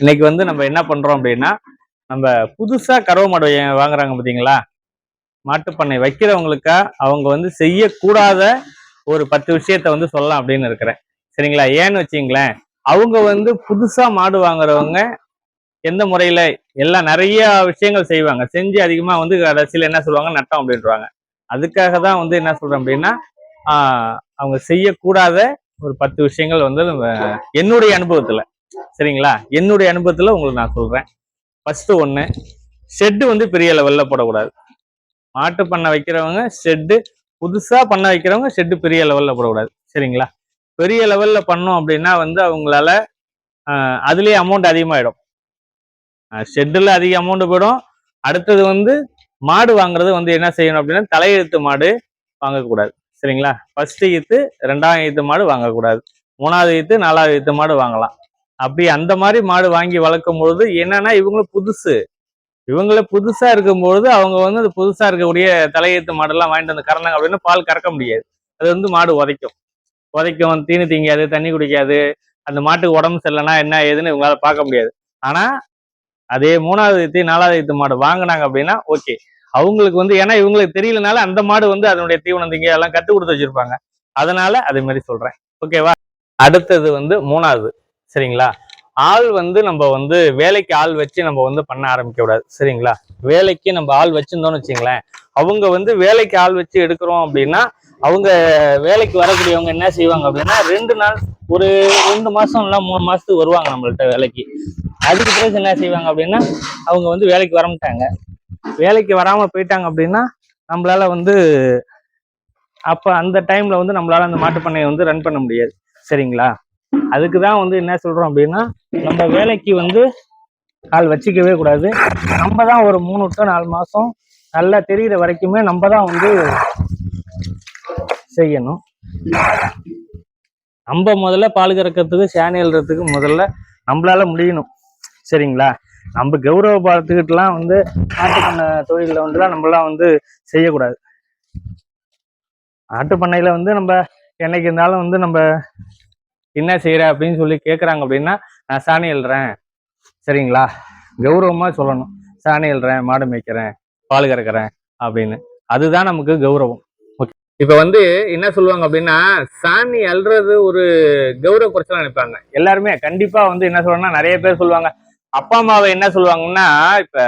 இன்னைக்கு வந்து நம்ம என்ன பண்றோம் அப்படின்னா நம்ம புதுசா கறவை மாடு வாங்குறாங்க பாத்தீங்களா? மாட்டுப்பண்ணை வைக்கிறவங்களுக்கா அவங்க வந்து செய்யக்கூடாத ஒரு பத்து விஷயத்த வந்து சொல்லலாம் அப்படின்னு இருக்கிறேன். சரிங்களா? ஏன்னு வச்சிங்களேன் அவங்க வந்து புதுசா மாடு வாங்குறவங்க எந்த முறையில எல்லாம் நிறைய விஷயங்கள் செய்வாங்க. செஞ்சு அதிகமா வந்து கடைசியில் என்ன சொல்லுவாங்க? நட்டம் அப்படின்றாங்க. அதுக்காக தான் வந்து என்ன சொல்றேன் அப்படின்னா அவங்க செய்யக்கூடாத ஒரு பத்து விஷயங்கள் வந்து நம்ம என்னுடைய அனுபவத்துல. சரிங்களா? என்னுடைய அனுபவத்தில் உங்களுக்கு நான் சொல்கிறேன் ஃபஸ்ட்டு ஒன்று ஷெட்டு வந்து பெரிய லெவலில் போடக்கூடாது. மாட்டு பண்ண வைக்கிறவங்க ஷெட்டு புதுசாக பண்ண வைக்கிறவங்க ஷெட்டு பெரிய லெவலில் போடக்கூடாது. சரிங்களா? பெரிய லெவலில் பண்ணோம் அப்படின்னா வந்து அவங்களால அதுலேயே அமௌண்ட் அதிகமாகிடும் ஷெட்டில் அதிக அமௌண்ட் போயிடும். அடுத்தது வந்து மாடு வாங்குறது வந்து என்ன செய்யணும் அப்படின்னா தலையெழுத்து மாடு வாங்கக்கூடாது. சரிங்களா? ஃபர்ஸ்ட் ஈத்து ரெண்டாவது ஈத்து மாடு வாங்கக்கூடாது. மூணாவது ஈத்து நாலாவது ஈத்து மாடு வாங்கலாம். அப்படி அந்த மாதிரி மாடு வாங்கி வளர்க்கும் பொழுது என்னன்னா இவங்களும் புதுசு. இவங்கள புதுசா இருக்கும்பொழுது அவங்க வந்து அது புதுசா இருக்கக்கூடிய தலையெழுத்து மாடெல்லாம் வாங்கிட்டு வந்து கறந்தாங்க அப்படின்னா பால் கறக்க முடியாது. அது வந்து மாடு உதைக்கும். உதைக்கும் தீனி திங்காது தண்ணி குடிக்காது அந்த மாட்டுக்கு உடம்பு சரியில்லைன்னா என்ன ஏதுன்னு இவங்களால பார்க்க முடியாது. ஆனா அதே மூணாவது ஈத்து நாலாவது ஈத்து மாடு வாங்கினாங்க அப்படின்னா ஓகே. அவங்களுக்கு வந்து ஏன்னா இவங்களுக்கு தெரியலனால அந்த மாடு வந்து அதனுடைய தீவனம் திங்க எல்லாம் கத்து கொடுத்து வச்சிருப்பாங்க. அதனால அதே மாதிரி சொல்றேன். ஓகேவா? அடுத்தது வந்து மூணாவது. சரிங்களா? ஆள் வந்து நம்ம வந்து வேலைக்கு ஆள் வச்சு நம்ம வந்து பண்ண ஆரம்பிக்க கூடாது சரிங்களா? வேலைக்கு நம்ம ஆள் வச்சிருந்தோம்னு வச்சுங்களேன். அவங்க வந்து வேலைக்கு ஆள் வச்சு எடுக்கிறோம் அப்படின்னா அவங்க வேலைக்கு வரக்கூடியவங்க என்ன செய்வாங்க அப்படின்னா ரெண்டு நாள் ஒரு ரெண்டு மாசம் இல்லை மூணு மாசத்துக்கு வருவாங்க நம்மள்ட்ட வேலைக்கு. அதுக்கு பிறகு என்ன செய்வாங்க அப்படின்னா அவங்க வந்து வேலைக்கு வரமாட்டாங்க வேலைக்கு வராம போயிட்டாங்க அப்படின்னா நம்மளால வந்து அப்ப அந்த டைம்ல வந்து நம்மளால அந்த மாட்டுப் பண்ணையை வந்து ரன் பண்ண முடியாது. சரிங்களா? அதுக்கு தான் வந்து என்ன சொல்றோம் அப்படின்னா நம்ம வேலைக்கு வந்து ஆள் வச்சுக்கவே கூடாது. நம்ம தான் ஒரு மூணு டு நாலு மாசம் நல்லா தெரிகிற வரைக்குமே நம்ம தான் வந்து செய்யணும். நம்ம முதல்ல பால் கறக்கிறதுக்கு சேனை முதல்ல நம்மளால முடியணும். சரிங்களா? நம்ம கௌரவ பார்த்துக்கிட்டுலாம் வந்து நாட்டு பண்ண தொழிலில் வந்துலாம் நம்மளாம் வந்து செய்யக்கூடாது. நாட்டு பண்ணையில வந்து நம்ம என்னைக்கு இருந்தாலும் வந்து நம்ம என்ன செய்யற அப்படின்னு சொல்லி கேட்குறாங்க அப்படின்னா நான் சாணி எழுறேன் சரிங்களா? கௌரவமாக சொல்லணும். சாணி எழுறேன் மாடு மேய்க்கிறேன் பால் கறக்கிறேன் அப்படின்னு. அதுதான் நமக்கு கௌரவம். ஓகே. இப்போ வந்து என்ன சொல்லுவாங்க அப்படின்னா சாணி அல்றது ஒரு கௌரவ குறைச்சலா நினைப்பாங்க. எல்லாருமே கண்டிப்பா வந்து என்ன சொல்றாங்கன்னா நிறைய பேர் சொல்லுவாங்க. அப்பா அம்மாவை என்ன சொல்லுவாங்கன்னா இப்ப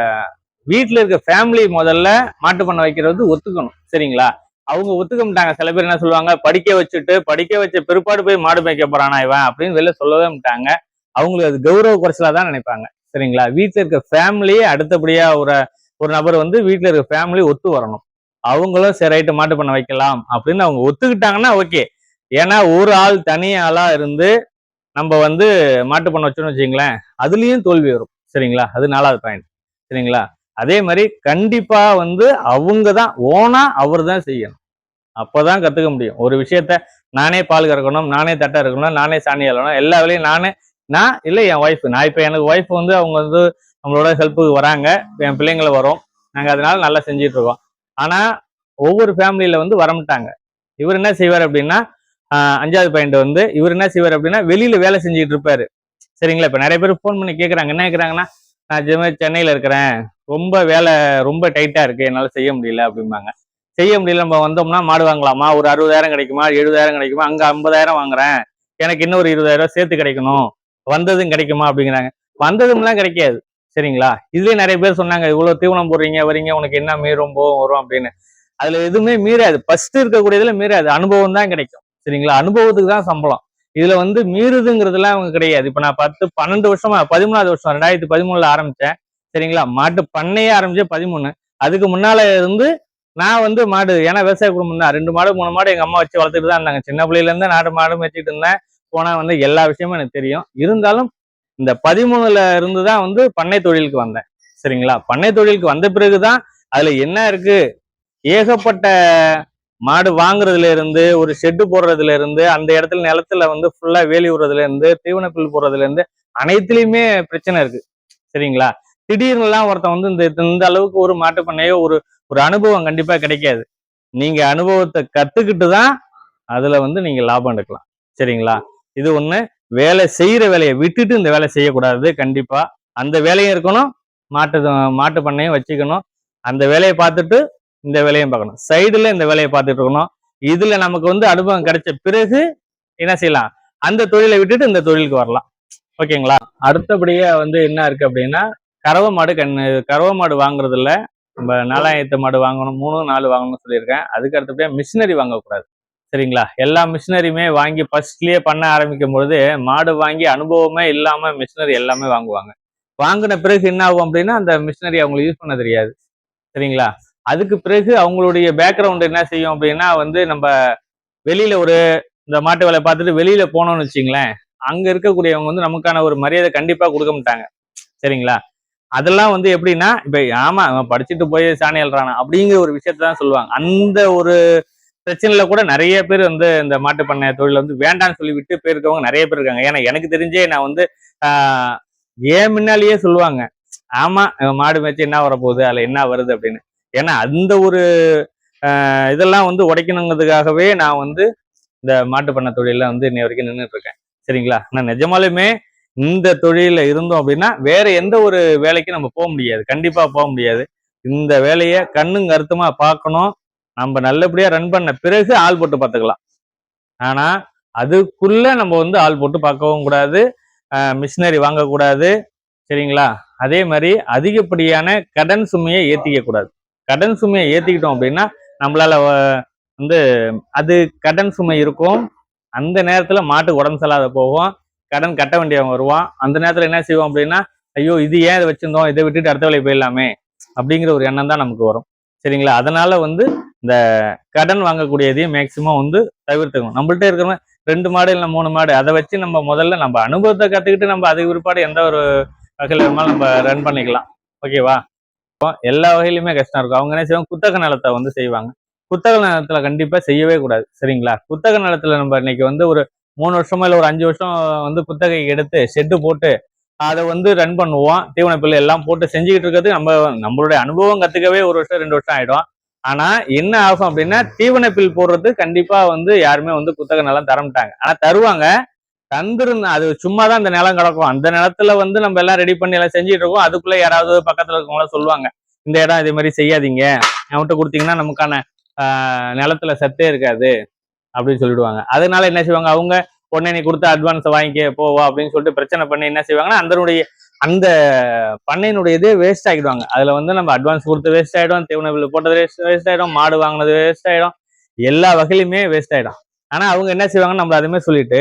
வீட்டுல இருக்க ஃபேமிலி முதல்ல மாட்டு பண்ண வைக்கிறது ஒத்துக்கணும். சரிங்களா? அவங்க ஒத்துக்க மாட்டாங்க. சில பேர் என்ன சொல்லுவாங்க படிக்க வச்சுட்டு படிக்க வச்ச பிற்பாடு போய் மாடு மேய்க்க போறானா இவன் அப்படின்னு வெளில சொல்லவே மாட்டாங்க. அவங்களுக்கு அது கௌரவ குறைச்சலா தான் நினைப்பாங்க. சரிங்களா? வீட்டில் இருக்க ஃபேமிலியே அடுத்தபடியா ஒரு ஒரு நபர் வந்து வீட்டில் இருக்க ஃபேமிலி ஒத்து வரணும். அவங்களும் சரி ரைட்டு மாட்டு பண்ண வைக்கலாம் அப்படின்னு அவங்க ஒத்துக்கிட்டாங்கன்னா ஓகே ஏன்னா ஒரு ஆள் தனி ஆளா இருந்து நம்ம வந்து மாட்டு பண்ண வச்சோம்னு வச்சுங்களேன் அதுலயும் தோல்வி வரும். சரிங்களா? அது நாலாவது பாயிண்ட் சரிங்களா? அதே மாதிரி கண்டிப்பா வந்து அவங்க தான் ஓனா அவர் தான் செய்யணும். அப்பதான் கத்துக்க முடியும். ஒரு விஷயத்த நானே பால் கறக்கணும் நானே தட்டை இருக்கணும் நானே சாணி அழணும் எல்லா வேலையும் நானே நான் இல்லை என் ஒய்ஃப் நான் இப்போ எனக்கு ஒய்ஃப் வந்து அவங்க வந்து நம்மளோட ஹெல்ப்புக்கு வராங்க. என் பிள்ளைங்களை வரும். நாங்கள் அதனால நல்லா செஞ்சுட்டு இருக்கோம். ஆனால் ஒவ்வொரு ஃபேமிலியில வந்து வரமாட்டாங்க. இவர் என்ன செய்வார் அப்படின்னா அஞ்சாவது பாயிண்ட் வந்து இவர் என்ன செய்வார் அப்படின்னா வெளியில வேலை செஞ்சுட்டு இருப்பாரு. சரிங்களா? இப்போ நிறைய பேர் ஃபோன் பண்ணி கேட்குறாங்க என்ன கேட்குறாங்கன்னா நான் இது மாதிரி இருக்கிறேன். ரொம்ப வேலை ரொம்ப டைட்டா இருக்கு. என்னால செய்ய முடியல அப்படிம்பாங்க. செய்ய முடியல நம்ம வந்தோம்னா மாடு வாங்கலாமா? ஒரு அறுபதாயிரம் கிடைக்குமா? எழுபதாயிரம் கிடைக்குமா? அங்க ஐம்பதாயிரம் வாங்குறேன். எனக்கு இன்னொரு இருபதாயிரம் ரூபாய் சேர்த்து கிடைக்கணும். வந்ததும் கிடைக்குமா? அப்படிங்கிறாங்க. வந்ததும்லாம் கிடைக்காது. சரிங்களா? இதுலயே நிறைய பேர் சொன்னாங்க இவ்வளவு தீவனம் போடுறீங்க வரீங்க உனக்கு என்ன மீறும்? போகும் வரும் அப்படின்னு. அதுல எதுவுமே மீறாது. ஃபர்ஸ்ட் இருக்கக்கூடியதுல மீறாது. அனுபவம் தான் கிடைக்கும். சரிங்களா? அனுபவத்துக்கு தான் சம்பளம். இதுல வந்து மீறுதுங்கிறதுலாம் அவங்க கிடையாது. இப்ப நான் பத்து பன்னெண்டு வருஷமா பதிமூணாவது வருஷம் ரெண்டாயிரத்தி பதிமூணுல ஆரம்பிச்சேன். சரிங்களா? மாட்டு பண்ணையே ஆரம்பிச்சு பதிமூணு. அதுக்கு முன்னால இருந்து நான் வந்து மாடு ஏன்னா விவசாய குடும்பம் தான். ரெண்டு மாடு மூணு மாடு எங்க அம்மா வச்சு வளர்த்துட்டு தான் இருந்தாங்க. சின்ன பிள்ளையில இருந்து நாடு மாடு வச்சுட்டு இருந்தேன். போனா வந்து எல்லா விஷயமும் எனக்கு தெரியும். இருந்தாலும் இந்த பதிமூணுல இருந்து தான் வந்து பண்ணை தொழிலுக்கு வந்தேன். சரிங்களா? பண்ணை தொழிலுக்கு வந்த பிறகுதான் அதுல என்ன இருக்கு? ஏகப்பட்ட மாடு வாங்குறதுல இருந்து ஒரு ஷெட்டு போடுறதுல இருந்து அந்த இடத்துல நிலத்துல வந்து ஃபுல்லா வேலி விடுறதுல இருந்து புல் போடுறதுல இருந்து அனைத்துலயுமே பிரச்சனை இருக்கு. சரிங்களா? திடீர்னுலாம் ஒருத்தன் வந்து இந்த இந்த அளவுக்கு ஒரு மாட்டு பண்ணையோ ஒரு ஒரு அனுபவம் கண்டிப்பா கிடைக்காது. நீங்க அனுபவத்தை கத்துக்கிட்டு தான் அதுல வந்து நீங்க லாபம் எடுக்கலாம். சரிங்களா? இது ஒண்ணு. வேலை செய்யற வேலையை விட்டுட்டு இந்த வேலை செய்யக்கூடாது கண்டிப்பா. அந்த வேலையும் இருக்கணும். மாட்டு மாட்டு பண்ணையும் வச்சுக்கணும். அந்த வேலையை பார்த்துட்டு இந்த வேலையும் பார்க்கணும். சைடுல இந்த வேலையை பார்த்துட்டு இருக்கணும். இதுல நமக்கு வந்து அனுபவம் கிடைச்ச பிறகு என்ன செய்யலாம்? அந்த தொழிலை விட்டுட்டு இந்த தொழிலுக்கு வரலாம். ஓகேங்களா? அடுத்தபடியாக வந்து என்ன இருக்கு அப்படின்னா கறவை மாடு கண் கறவை மாடு வாங்குறதுல நம்ம நாலாயிரத்து மாடு வாங்கணும் மூணு நாலு வாங்கணும்னு சொல்லியிருக்கேன். அதுக்கு அடுத்தபடியா மிஷினரி வாங்கக்கூடாது. சரிங்களா? எல்லா மிஷினரியுமே வாங்கி ஃபர்ஸ்ட்லயே பண்ண ஆரம்பிக்கும் பொழுது மாடு வாங்கி அனுபவமே இல்லாம மிஷினரி எல்லாமே வாங்குவாங்க. வாங்கின பிறகு என்ன ஆகும் அப்படின்னா அந்த மிஷினரி அவங்களுக்கு யூஸ் பண்ண தெரியாது. சரிங்களா? அதுக்கு பிறகு அவங்களுடைய பேக்ரவுண்ட் என்ன செய்யும் அப்படின்னா வந்து நம்ம வெளியில ஒரு இந்த மாட்டு வேலையை பார்த்துட்டு வெளியில போனோம்னு வச்சுங்களேன் அங்க இருக்கக்கூடியவங்க வந்து நமக்கான ஒரு மரியாதை கண்டிப்பா கொடுக்க மாட்டாங்க. சரிங்களா? அதெல்லாம் வந்து எப்படின்னா இப்ப ஆமா அவன் படிச்சுட்டு போய் சாணி எழுறானா அப்படிங்கிற ஒரு விஷயத்தான் சொல்லுவாங்க. அந்த ஒரு பிரச்சனையில கூட நிறைய பேர் வந்து இந்த மாட்டு பண்ணை தொழில் வந்து வேண்டாம்னு சொல்லி விட்டு போயிருக்கவங்க நிறைய பேர் இருக்காங்க. ஏன்னா எனக்கு தெரிஞ்சே நான் வந்து ஆஹ் ஏன் முன்னாலேயே சொல்லுவாங்க. ஆமா மாடு மேய்ச்சி என்ன வரப்போகுது? அதுல என்ன வருது அப்படின்னு. ஏன்னா அந்த ஒரு இதெல்லாம் வந்து உடைக்கணுங்கிறதுக்காகவே நான் வந்து இந்த மாட்டு பண்ணை தொழில வந்து இன்னை வரைக்கும் நின்றுட்டு இருக்கேன். சரிங்களா? நான் நிஜமாலுமே இந்த தொழில இருந்தோம் அப்படின்னா வேற எந்த ஒரு வேலைக்கும் நம்ம போக முடியாது. கண்டிப்பா போக முடியாது. இந்த வேலையை கண்ணும் கருத்துமா பார்க்கணும். நம்ம நல்லபடியா ரன் பண்ண பிறகு ஆள் போட்டு பார்த்துக்கலாம். ஆனா அதுக்குள்ள நம்ம வந்து ஆள் போட்டு பார்க்கவும் கூடாது. மிஷினரி வாங்கக்கூடாது. சரிங்களா? அதே மாதிரி அதிகப்படியான கடன் சுமையை ஏத்திக்க கூடாது. கடன் சுமையை ஏத்திக்கிட்டோம் அப்படின்னா நம்மளால வந்து அது கடன் சுமை இருக்கும். அந்த நேரத்துல மாட்டுக்கு உடம்பு சரியில்லாத போகும். கடன் கட்ட வேண்டியவன் வருவான். அந்த நேரத்தில் என்ன செய்வோம் அப்படின்னா ஐயோ இது ஏன் இதை வச்சிருந்தோம்? இதை விட்டுட்டு அடுத்த வேலைக்கு போயிடலாமே. அப்படிங்கிற ஒரு எண்ணம் தான் நமக்கு வரும். சரிங்களா? அதனால வந்து இந்த கடன் வாங்கக்கூடியதையும் மேக்சிமம் வந்து தவிர்த்துக்கணும். நம்மள்ட்ட இருக்கிற ரெண்டு மாடு இல்லை மூணு மாடு அதை வச்சு நம்ம முதல்ல நம்ம அனுபவத்தை கற்றுக்கிட்டு நம்ம அதுக்கு பிற்பாடு எந்த ஒரு வகையில் இருந்தாலும் நம்ம ரன் பண்ணிக்கலாம். ஓகேவா இப்போ எல்லா வகையிலுமே கஷ்டம் இருக்கும். அவங்க என்ன செய்வாங்க? குத்தக நிலத்தை வந்து செய்வாங்க. குத்தக நிலத்துல கண்டிப்பாக செய்யவே கூடாது. சரிங்களா? குத்தக நிலத்துல நம்ம இன்னைக்கு வந்து ஒரு மூணு வருஷமோ இல்லை ஒரு அஞ்சு வருஷம் வந்து குத்தகை எடுத்து ஷெட்டு போட்டு அதை வந்து ரன் பண்ணுவோம். தீவன பிள்ளை எல்லாம் போட்டு செஞ்சுக்கிட்டு இருக்கிறது நம்ம நம்மளுடைய அனுபவம் கற்றுக்கவே ஒரு வருஷம் ரெண்டு வருஷம் ஆகிடும் ஆனால் என்ன ஆகும் அப்படின்னா தீவன பில் போடுறது கண்டிப்பாக வந்து யாருமே வந்து குத்தகை நிலம் தரமாட்டாங்க ஆனால் தருவாங்க. தந்துருந்த அது சும்மா தான் அந்த நிலம் கிடக்கும். அந்த நிலத்துல வந்து நம்ம எல்லாம் ரெடி பண்ணி எல்லாம் செஞ்சுட்டு இருக்கோம். அதுக்குள்ளே யாராவது பக்கத்தில் இருக்கவங்கள சொல்லுவாங்க. இந்த இடம் இதே மாதிரி செய்யாதீங்க. அவன்கிட்ட கொடுத்தீங்கன்னா நமக்கான நிலத்துல சத்தே இருக்காது. அப்படின்னு சொல்லிடுவாங்க. அதனால என்ன செய்வாங்க? அவங்க உடனே நீ கொடுத்த அட்வான்ஸ் வாங்கிக்க போவா அப்படின்னு சொல்லிட்டு பிரச்சனை பண்ணி என்ன செய்வாங்கன்னா அதனுடைய அந்த பண்ணையினுடைய இதே வேஸ்ட் ஆகிடுவாங்க அதில் வந்து நம்ம அட்வான்ஸ் கொடுத்து வேஸ்ட் ஆகிடும் தீவன பில்லு போட்டது வேஸ்ட் ஆகிடும் மாடு வாங்கினது வேஸ்ட் ஆயிடும் எல்லா வகையிலுமே வேஸ்ட் ஆகிடும் ஆனால் அவங்க என்ன செய்வாங்க நம்மள அதுமே சொல்லிட்டு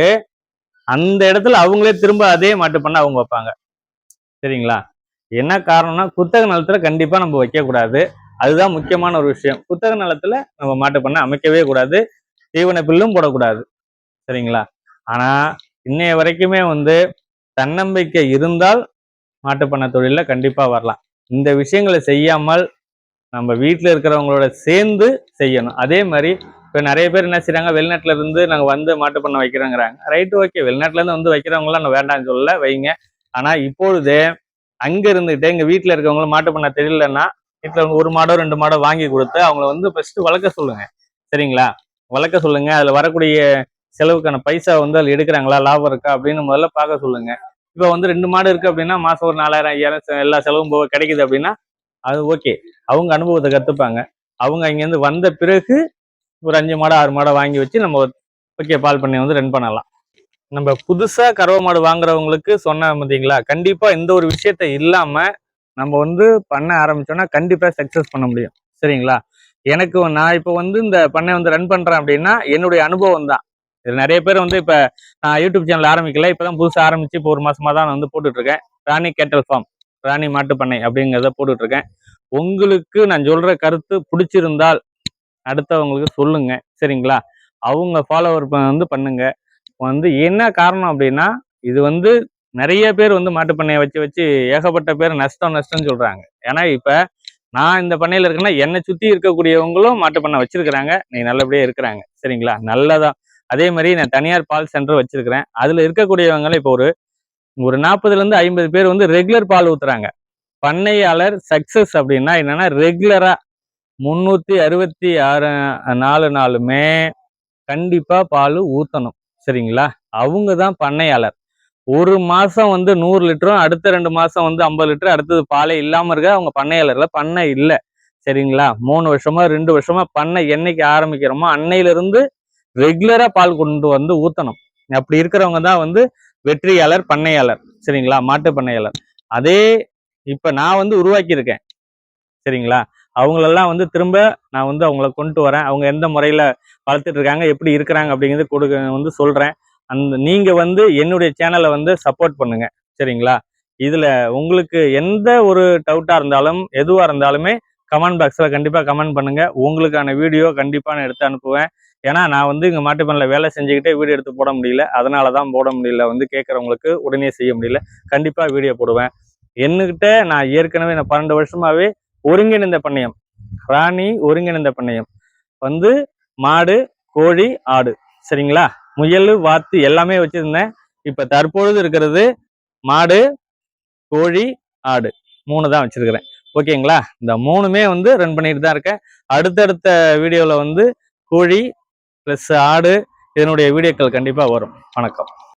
அந்த இடத்துல அவங்களே திரும்ப அதே மாட்டு பண்ண அவங்க வைப்பாங்க. சரிங்களா? என்ன காரணம்னா குத்தக நிலத்தில் கண்டிப்பாக நம்ம வைக்கக்கூடாது. அதுதான் முக்கியமான ஒரு விஷயம். குத்தக நிலத்தில் நம்ம மாட்டு பண்ண அமைக்கவே கூடாது. தீவன பில்லும் போடக்கூடாது. சரிங்களா? ஆனா இன்னைய வரைக்குமே வந்து தன்னம்பிக்கை இருந்தால் மாட்டுப்பண்ணை தொழிலில் கண்டிப்பாக வரலாம். இந்த விஷயங்களை செய்யாமல் நம்ம வீட்டில் இருக்கிறவங்களோட சேர்ந்து செய்யணும். அதே மாதிரி இப்போ நிறைய பேர் என்ன செய்கிறாங்க வெளிநாட்டுல இருந்து நாங்கள் வந்து மாட்டு பண்ண வைக்கிறோங்கிறாங்க. ரைட்டு ஓகே வெளிநாட்டிலேருந்து வந்து வைக்கிறவங்களாம் நான் வேண்டாம்னு சொல்ல வைங்க. ஆனால் இப்பொழுது அங்கே இருந்துகிட்டே எங்கள் வீட்டில் இருக்கவங்களும் மாட்டு பண்ண தெரியலன்னா வீட்டில் ஒரு மாடோ ரெண்டு மாடோ வாங்கி கொடுத்து அவங்கள வந்து ஃபஸ்ட்டு வளர்க்க சொல்லுங்க. சரிங்களா? வளர்க்க சொல்லுங்க. அதில் வரக்கூடிய செலவுக்கான பைசா வந்து அதில் எடுக்கிறாங்களா? லாபம் இருக்கா? அப்படின்னு முதல்ல பார்க்க சொல்லுங்க. இப்போ வந்து ரெண்டு மாடு இருக்கு அப்படின்னா மாசம் ஒரு நாலாயிரம் ஐயாயிரம் எல்லா செலவும் போக கிடைக்குது அப்படின்னா அது ஓகே. அவங்க அனுபவத்தை கற்றுப்பாங்க அவங்க அங்கேருந்து வந்த பிறகு ஒரு அஞ்சு மாடு ஆறு மாடை வாங்கி வச்சு நம்ம ஓகே பால் பண்ணி வந்து ரன் பண்ணலாம். நம்ம புதுசாக கறவை மாடு வாங்குறவங்களுக்கு சொன்ன பார்த்தீங்களா கண்டிப்பாக இந்த ஒரு விஷயத்த இல்லாமல் நம்ம வந்து பண்ண ஆரம்பிச்சோன்னா கண்டிப்பாக சக்ஸஸ் பண்ண முடியும். சரிங்களா? எனக்கு நான் இப்போ வந்து இந்த பண்ணை வந்து ரன் பண்ணுறேன் அப்படின்னா என்னுடைய அனுபவம் தான். இது நிறைய பேர் வந்து இப்போ நான் யூடியூப் சேனல் ஆரம்பிக்கல. இப்பதான் புதுசாக ஆரம்பித்து இப்போ ஒரு மாதமாக தான் நான் வந்து போட்டுட்ருக்கேன். ராணி கேட்டல் ஃபார்ம் ராணி மாட்டு பண்ணை அப்படிங்கிறத போட்டுட்ருக்கேன். உங்களுக்கு நான் சொல்கிற கருத்து பிடிச்சிருந்தால் அடுத்தவங்களுக்கு சொல்லுங்க. சரிங்களா? அவங்க ஃபாலோவர் வந்து பண்ணுங்க. வந்து என்ன காரணம் அப்படின்னா இது வந்து நிறைய பேர் வந்து மாட்டுப்பண்ணையை வச்சு வச்சு ஏகப்பட்ட பேர் நஷ்டம் நஷ்டம்னு சொல்கிறாங்க ஏன்னா இப்போ நான் இந்த பண்ணையில் இருக்கேன்னா என்னை சுற்றி இருக்கக்கூடியவங்களும் மாட்டு பண்ணை வச்சிருக்கிறாங்க. நீ நல்லபடியாக இருக்கிறாங்க. சரிங்களா? நல்லதான். அதே மாதிரி நான் தனியார் பால் சென்டர் வச்சிருக்கிறேன். அதில் இருக்கக்கூடியவங்களும் இப்போ ஒரு ஒரு நாற்பதுலேருந்து ஐம்பது பேர் வந்து ரெகுலர் பால் ஊற்றுறாங்க பண்ணையாளர் சக்சஸ் அப்படின்னா என்னன்னா ரெகுலராக முந்நூற்றி அறுபத்தி ஆறு நாலு நாளுமே கண்டிப்பாக பால் ஊற்றணும் சரிங்களா? அவங்க தான் பண்ணையாளர். ஒரு மாசம் வந்து நூறு லிட்டரும் அடுத்த ரெண்டு மாசம் வந்து ஐம்பது லிட்டர் அடுத்தது பாலே இல்லாம இருக்க அவங்க பண்ணையாளர்ல பண்ணை இல்லை. சரிங்களா? மூணு வருஷமா ரெண்டு வருஷமா பண்ணை என்னைக்கு ஆரம்பிக்கிறோமோ அன்னையில இருந்து ரெகுலரா பால் கொண்டு வந்து ஊத்தணும். அப்படி இருக்கிறவங்க தான் வந்து வெற்றியாளர் பண்ணையாளர். சரிங்களா? மாட்டு பண்ணையாளர். அதே இப்ப நான் வந்து உருவாக்கியிருக்கேன். சரிங்களா? அவங்களெல்லாம் வந்து திரும்ப நான் வந்து அவங்கள கொண்டு வரேன். அவங்க எந்த முறையில வளர்த்துட்டு இருக்காங்க எப்படி இருக்கிறாங்க அப்படிங்கிறது கொடுக்க வந்து சொல்றேன். அந்த நீங்கள் வந்து என்னுடைய சேனலை வந்து சப்போர்ட் பண்ணுங்க. சரிங்களா? இதில் உங்களுக்கு எந்த ஒரு டவுட்டாக இருந்தாலும் எதுவாக இருந்தாலுமே கமெண்ட் பாக்ஸில் கண்டிப்பாக கமெண்ட் பண்ணுங்கள் உங்களுக்கான வீடியோ கண்டிப்பாக நான் எடுத்து அனுப்புவேன். ஏன்னா நான் வந்து இங்கே மாட்டுப்பண்ணில் வேலை செஞ்சுக்கிட்டே வீடியோ எடுத்து போட முடியல. அதனால தான் போட முடியல. வந்து கேட்குறவங்களுக்கு உடனே செய்ய முடியல. கண்டிப்பாக வீடியோ போடுவேன். என்கிட்ட நான் ஏற்கனவே நான் பன்னெண்டு வருஷமாகவே ஒருங்கிணைந்த பண்ணையம். ராணி ஒருங்கிணைந்த பண்ணையம். வந்து மாடு கோழி ஆடு. சரிங்களா? முயல் வாத்து எல்லாமே வச்சிருந்தேன். இப்ப தற்பொழுது இருக்கிறது மாடு கோழி ஆடு. மூணு தான் வச்சிருக்கிறேன். ஓகேங்களா? இந்த மூணுமே வந்து ரன் பண்ணிட்டு தான் இருக்கேன். அடுத்தடுத்த வீடியோவில் வந்து கோழி ப்ளஸ் ஆடு இதனுடைய வீடியோக்கள் கண்டிப்பாக வரும். வணக்கம்.